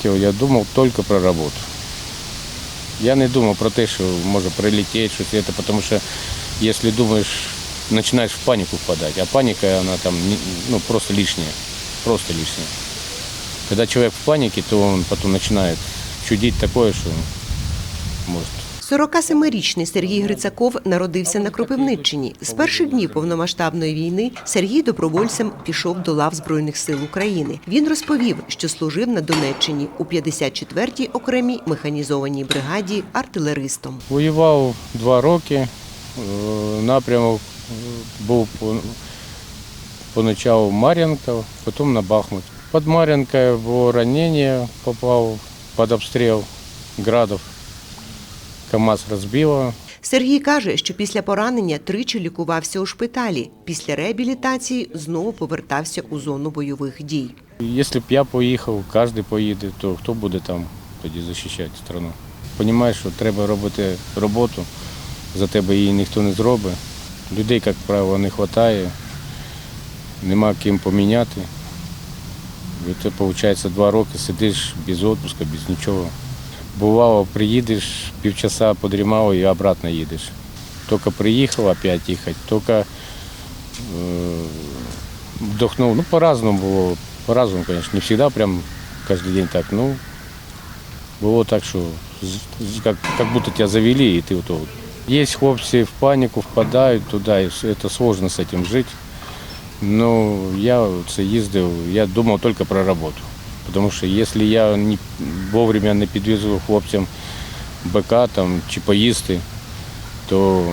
летів, я думав тільки про роботу. Я не думав про те, що може прилетіти, щось це, тому що якщо думаєш, починаєш в паніку впадати, а паніка, вона там не- ну, просто лишня, просто лишня. Когда человек в панике, то он потом начинает чудить такое, что может 47-річний Сергій Грицаков народився на Кропивниччині. З перших днів повномасштабної війни Сергій добровольцем пішов до лав Збройних сил України. Він розповів, що служив на Донеччині у 54-й окремій механізованій бригаді артилеристом. Воював два роки. Е, Напрямок е, був по- поначалу Мар'їнка, потім на Бахмут. Під Мар'їнкою було ранення, попав під обстріл градів. КАМАЗ розбило. Сергій каже, що після поранення тричі лікувався у шпиталі. Після реабілітації знову повертався у зону бойових дій. Якщо б я поїхав, кожен поїде, то хто буде там тоді захищати країну? Понімаєш, що треба робити роботу, за тебе її ніхто не зробить. Людей, як правило, не вистачає, нема ким поміняти. І ти, виходить, два роки сидиш без відпуску, без нічого. Бувало, приїдеш, півчаса подрімав і обратно їдеш. Тільки приїхав, опять їхати, тільки е, вдохнув. Ну, по-разному було. По-разному, конечно. Не всегда прям каждый день так. Ну, было так, что з- з- как, как будто тебя завели, и ты вот, вот. Есть хлопцы в панику впадають туди, і с- це сложно з цим жити. Ну, я це їздив, я думав тільки про роботу. Тому що якщо я не, вовремя не підвезу хлопцям БК там, чи поїсти, то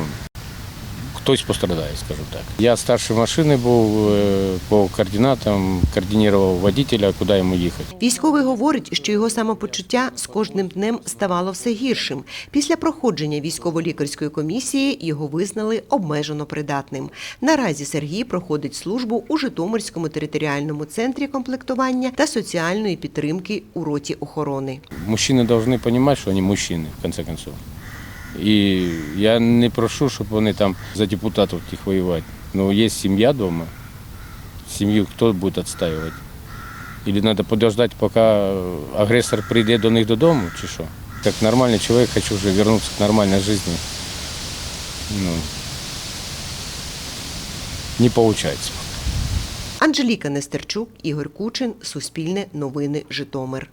хтось пострадає, скажу так. Я старший машини був е, по координатам, координував водителя, куди йому їхати. Військовий говорить, що його самопочуття з кожним днем ставало все гіршим. Після проходження військово-лікарської комісії його визнали обмежено придатним. Наразі Сергій проходить службу у Житомирському територіальному центрі комплектування та соціальної підтримки у роті охорони. Мужчины должны понимать, что они мужчины, в конце концов. І я не прошу, щоб вони там за депутатів тих воювати. Ну, є сім'я вдома. Сім'ю хто буде відстоювати? Или треба подождати, поки агресор прийде до них додому, чи що? Як нормальний чоловік, хочу вже повернутися к нормальній житті. Ну, не виходить. Анжеліка Нестерчук, Ігор Кучин, Суспільне новини, Житомир.